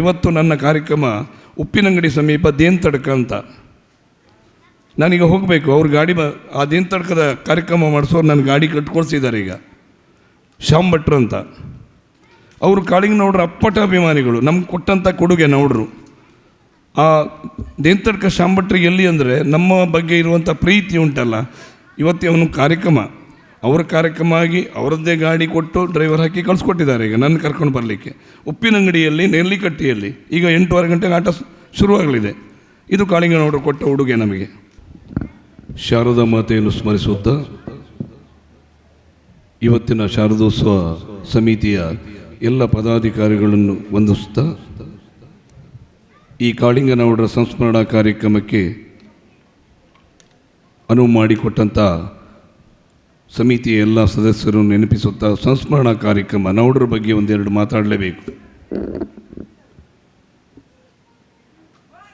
ಇವತ್ತು ನನ್ನ ಕಾರ್ಯಕ್ರಮ ಉಪ್ಪಿನಂಗಡಿ ಸಮೀಪ ದೇನ್ ತಡಕ ಅಂತ. ನಾನೀಗ ಹೋಗಬೇಕು, ಅವ್ರ ಗಾಡಿ ಬ, ಆ ದೇನ್ ತಡಕದ ಕಾರ್ಯಕ್ರಮ ಮಾಡಿಸೋರು ನನ್ನ ಗಾಡಿ ಕಟ್ಕೊಳ್ಸಿದ್ದಾರೆ ಈಗ. ಶ್ಯಾಮ್ ಭಟ್ರು ಅಂತ. ಅವರು ಕಾಳಿಂಗನೌಡ್ರ ಅಪ್ಪಟ ಅಭಿಮಾನಿಗಳು, ನಮ್ಗೆ ಕೊಟ್ಟಂಥ ಕೊಡುಗೆ ನೋಡ್ರು. ಆ ದೇನ್ ತಡಕ ಶ್ಯಾಮ್ ಭಟ್ರಿಗೆ ಎಲ್ಲಿ ಅಂದರೆ ನಮ್ಮ ಬಗ್ಗೆ ಇರುವಂಥ ಪ್ರೀತಿ ಉಂಟಲ್ಲ, ಇವತ್ತೇ ಅವನು ಕಾರ್ಯಕ್ರಮ. ಅವರ ಕಾರ್ಯಕ್ರಮ ಆಗಿ ಅವರದ್ದೇ ಗಾಡಿ ಕೊಟ್ಟು ಡ್ರೈವರ್ ಹಾಕಿ ಕಳಿಸ್ಕೊಟ್ಟಿದ್ದಾರೆ ಈಗ ನನ್ನ ಕರ್ಕೊಂಡು ಬರಲಿಕ್ಕೆ. ಉಪ್ಪಿನಂಗಡಿಯಲ್ಲಿ ನೆಲ್ಲಿಕಟ್ಟಿಯಲ್ಲಿ ಈಗ ಎಂಟೂವರೆ ಗಂಟೆಗೆ ಆಟ ಶುರುವಾಗಲಿದೆ. ಇದು ಕಾಳಿಂಗನವರು ಕೊಟ್ಟ ಉಡುಗೆ ನಮಗೆ. ಶಾರದಾ ಮಾತೆಯನ್ನು ಸ್ಮರಿಸುತ್ತಾ ಇವತ್ತಿನ ಶಾರದೋತ್ಸವ ಸಮಿತಿಯ ಎಲ್ಲ ಪದಾಧಿಕಾರಿಗಳನ್ನು ವಂದಿಸುತ್ತಾ ಈ ಕಾಳಿಂಗನವರ ಸಂಸ್ಮರಣಾ ಕಾರ್ಯಕ್ರಮಕ್ಕೆ ಅನುವು ಮಾಡಿಕೊಟ್ಟಂಥ ಸಮಿತಿಯ ಎಲ್ಲ ಸದಸ್ಯರು ನೆನಪಿಸುತ್ತಾ ಸಂಸ್ಮರಣಾ ಕಾರ್ಯಕ್ರಮ ನೌಡ್ರ ಬಗ್ಗೆ ಒಂದೆರಡು ಮಾತಾಡಲೇಬೇಕು.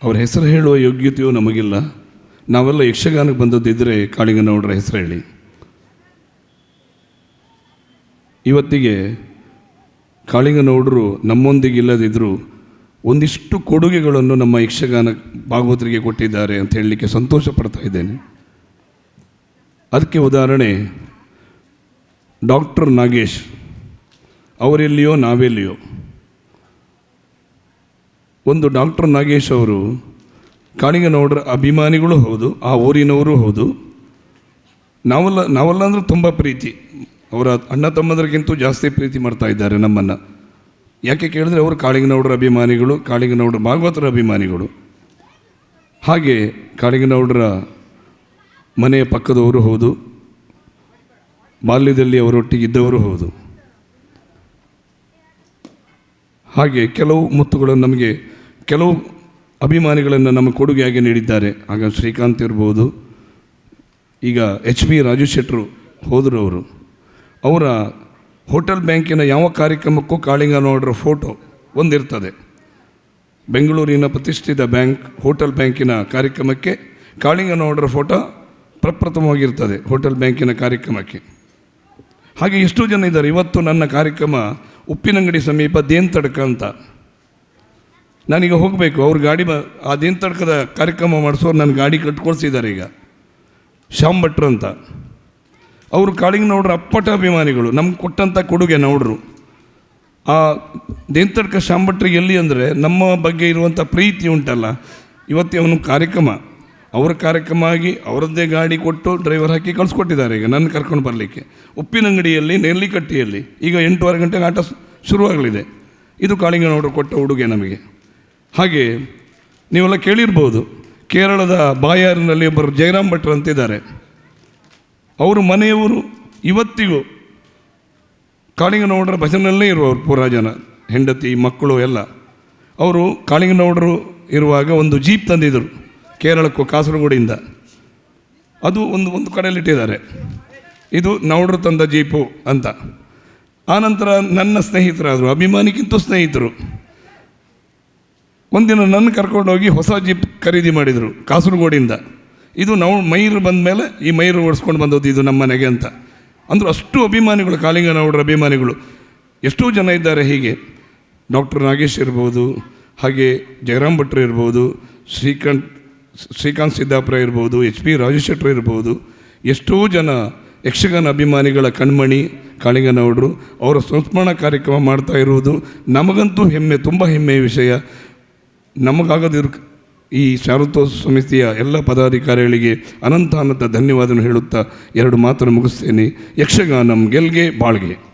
ಅವರ ಹೆಸರು ಹೇಳುವ ಯೋಗ್ಯತೆಯೂ ನಮಗಿಲ್ಲ. ನಾವೆಲ್ಲ ಯಕ್ಷಗಾನಕ್ಕೆ ಬಂದದ್ದಿದ್ದರೆ ಕಾಳಿಂಗನೌಡರ ಹೆಸರು ಹೇಳಿ. ಇವತ್ತಿಗೆ ಕಾಳಿಂಗನೌಡರು ನಮ್ಮೊಂದಿಗೆ ಇಲ್ಲದಿದ್ದರೂ ಒಂದಿಷ್ಟು ಕೊಡುಗೆಗಳನ್ನು ನಮ್ಮ ಯಕ್ಷಗಾನ ಭಾಗವತರಿಗೆ ಕೊಟ್ಟಿದ್ದಾರೆ ಅಂತ ಹೇಳಲಿಕ್ಕೆ ಸಂತೋಷ ಪಡ್ತಾ ಇದ್ದೇನೆ. ಅದಕ್ಕೆ ಉದಾಹರಣೆ, ಡಾಕ್ಟರ್ ನಾಗೇಶ್, ಅವರೆಲ್ಲಿಯೋ ನಾವೆಲ್ಲಿಯೋ. ಒಂದು ಡಾಕ್ಟರ್ ನಾಗೇಶ್ ಅವರು ಕಾಳಿಂಗನೌಡರ ಅಭಿಮಾನಿಗಳು ಹೌದು, ಆ ಊರಿನವರು ಹೌದು. ನಾವೆಲ್ಲ ನಾವೆಲ್ಲ ಅಂದರೆ ತುಂಬ ಪ್ರೀತಿ. ಅವರ ಅಣ್ಣ ತಮ್ಮದ್ರಿಗಿಂತೂ ಜಾಸ್ತಿ ಪ್ರೀತಿ ಮಾಡ್ತಾ ಇದ್ದಾರೆ ನಮ್ಮನ್ನು. ಯಾಕೆ ಕೇಳಿದ್ರೆ ಅವರು ಕಾಳಿಂಗನೌಡರ ಅಭಿಮಾನಿಗಳು ಕಾಳಿಂಗನೌಡರ ಭಾಗವತರ ಅಭಿಮಾನಿಗಳು. ಹಾಗೆ ಕಾಳಿಂಗನೌಡರ ಮನೆಯ ಪಕ್ಕದವರು ಹೌದು, ಬಾಲ್ಯದಲ್ಲಿ ಅವರೊಟ್ಟಿಗೆ ಇದ್ದವರು ಹೌದು. ಹಾಗೆ ಕೆಲವು ಮುತ್ತುಗಳನ್ನು ನಮಗೆ, ಕೆಲವು ಅಭಿಮಾನಿಗಳನ್ನು ನಮ್ಮ ಕೊಡುಗೆಯಾಗಿ ನೀಡಿದ್ದಾರೆ. ಆಗ ಶ್ರೀಕಾಂತ್ ಇರ್ಬೋದು, ಈಗ ಎಚ್ ಬಿ ರಾಜು ಶೆಟ್ಟರು ಹೋದರು ಅವರು ಅವರ ಹೋಟೆಲ್ ಬ್ಯಾಂಕಿನ ಯಾವ ಕಾರ್ಯಕ್ರಮಕ್ಕೂ ಕಾಳಿಂಗ ನೋಡ್ರ ಫೋಟೋ ಒಂದಿರ್ತದೆ. ಬೆಂಗಳೂರಿನ ಪ್ರತಿಷ್ಠಿತ ಬ್ಯಾಂಕ್, ಹೋಟೆಲ್ ಬ್ಯಾಂಕಿನ ಕಾರ್ಯಕ್ರಮಕ್ಕೆ ಕಾಳಿಂಗ ನೋಡ್ರ ಫೋಟೋ ಪ್ರಪ್ರಥಮವಾಗಿರ್ತದೆ ಹೋಟೆಲ್ ಬ್ಯಾಂಕಿನ ಕಾರ್ಯಕ್ರಮಕ್ಕೆ. ಹಾಗೆ ಎಷ್ಟೋ ಜನ ಇದ್ದಾರೆ. ಇವತ್ತು ನನ್ನ ಕಾರ್ಯಕ್ರಮ ಉಪ್ಪಿನಂಗಡಿ ಸಮೀಪ ದೇನ್ ದೇಂತಡ್ಕ ಅಂತ. ನಾನೀಗ ಹೋಗಬೇಕು. ಅವ್ರ ಗಾಡಿ ಬ, ಆ ದೇಂತಡ್ಕದ ಕಾರ್ಯಕ್ರಮ ಮಾಡಿಸೋರು ನನ್ನ ಗಾಡಿ ಕಟ್ಕೊಳ್ಸಿದ್ದಾರೆ ಈಗ. ಶ್ಯಾಮ್ ಭಟ್ರು ಅಂತ. ಅವರು ಕಾಳಿಂಗನೌಡ್ರ ಅಪ್ಪಟ ಅಭಿಮಾನಿಗಳು. ನಮ್ಗೆ ಕೊಟ್ಟಂಥ ಕೊಡುಗೆ ನೋಡ್ರು. ಆ ದೇಂತಡ್ಕ ಶ್ಯಾಮ್ ಭಟ್ರಿಗೆ ಎಲ್ಲಿ ಅಂದರೆ ನಮ್ಮ ಬಗ್ಗೆ ಇರುವಂಥ ಪ್ರೀತಿ ಉಂಟಲ್ಲ. ಇವತ್ತೇ ಅವನು ಕಾರ್ಯಕ್ರಮ. ಅವರ ಕಾರ್ಯಕ್ರಮ ಆಗಿ ಅವರದ್ದೇ ಗಾಡಿ ಕೊಟ್ಟು ಡ್ರೈವರ್ ಹಾಕಿ ಕಳಿಸ್ಕೊಟ್ಟಿದ್ದಾರೆ ಈಗ ನನ್ನ ಕರ್ಕೊಂಡು ಬರಲಿಕ್ಕೆ. ಉಪ್ಪಿನಂಗಡಿಯಲ್ಲಿ ನೆಲ್ಲಿಕಟ್ಟಿಯಲ್ಲಿ ಈಗ ಎಂಟೂವರೆ ಗಂಟೆಗೆ ಆಟ ಶುರುವಾಗಲಿದೆ. ಇದು ಕಾಳಿಂಗನವರು ಕೊಟ್ಟ ಉಡುಗೆ ನಮಗೆ. ಹಾಗೆ ನೀವೆಲ್ಲ ಕೇಳಿರ್ಬೋದು, ಕೇರಳದ ಬಾಯಾರಿನಲ್ಲಿ ಒಬ್ಬರು ಜಯರಾಮ್ ಭಟ್ರು ಅಂತಿದ್ದಾರೆ. ಅವರು ಮನೆಯವರು ಇವತ್ತಿಗೂ ಕಾಳಿಂಗನೌಡರ ಭಜನಲ್ಲೇ ಇರುವವರು ಪೂರಾ ಜನ, ಹೆಂಡತಿ, ಮಕ್ಕಳು ಎಲ್ಲ. ಅವರು ಕಾಳಿಂಗನೌಡರು ಇರುವಾಗ ಒಂದು ಜೀಪ್ ತಂದಿದ್ದರು. ಕೇರಳಕ್ಕೂ ಕಾಸರಗೋಡಿಂದ. ಅದು ಒಂದು ಒಂದು ಕಡೆಯಲ್ಲಿಟ್ಟಿದ್ದಾರೆ. ಇದು ನೌಡ್ರು ತಂದ ಜೀಪು ಅಂತ. ಆನಂತರ ನನ್ನ ಸ್ನೇಹಿತರಾದರು, ಅಭಿಮಾನಿಗಿಂತ ಸ್ನೇಹಿತರು. ಒಂದಿನ ನನ್ನ ಕರ್ಕೊಂಡೋಗಿ ಹೊಸ ಜೀಪ್ ಖರೀದಿ ಮಾಡಿದರು ಕಾಸರಗೋಡಿಂದ. ಇದು ನಾವು ಮೈರು ಬಂದ ಮೇಲೆ ಈ ಮೈರು ಓಡಿಸ್ಕೊಂಡು ಬಂದದ್ದು ಇದು ನಮ್ಮ ಮನೆಗೆ ಅಂತ. ಅಂದರು ಅಷ್ಟು ಅಭಿಮಾನಿಗಳು ಕಾಳಿಂಗನೌಡರ ಅಭಿಮಾನಿಗಳು. ಎಷ್ಟೋ ಜನ ಇದ್ದಾರೆ ಹೀಗೆ. ಡಾಕ್ಟರ್ ನಾಗೇಶ್ ಇರ್ಬೋದು, ಹಾಗೆ ಜಯರಾಮ್ ಭಟ್ರು ಇರ್ಬೋದು ಶ್ರೀಕಾಂತ್ ಶ್ರೀಕಾಂತ್ ಸಿದ್ದಾಪುರ ಇರ್ಬೋದು, ಎಚ್ ಪಿ ರಾಜಶೆಟ್ಟರು ಇರ್ಬೋದು, ಎಷ್ಟೋ ಜನ ಯಕ್ಷಗಾನ ಅಭಿಮಾನಿಗಳ ಕಣ್ಮಣಿ, ಕಾಳಿಂಗನೌಡರು, ಅವರ ಸಂಸ್ಮರಣ ಕಾರ್ಯಕ್ರಮ ಮಾಡ್ತಾ ಇರುವುದು ನಮಗಂತೂ ಹೆಮ್ಮೆ, ತುಂಬ ಹೆಮ್ಮೆಯ ವಿಷಯ. ನಮಗಾಗದಿರು ಈ ಶಾರದೋತ್ಸವ ಸಮಿತಿಯ ಎಲ್ಲ ಪದಾಧಿಕಾರಿಗಳಿಗೆ ಅನಂತ ಅನಂತ ಧನ್ಯವಾದವನ್ನು ಹೇಳುತ್ತಾ ಎರಡು ಮಾತನ್ನು ಮುಗಿಸ್ತೇನೆ. ಯಕ್ಷಗಾನಂ ಗೆಲ್ಗೆ ಬಾಳ್ಗೆ.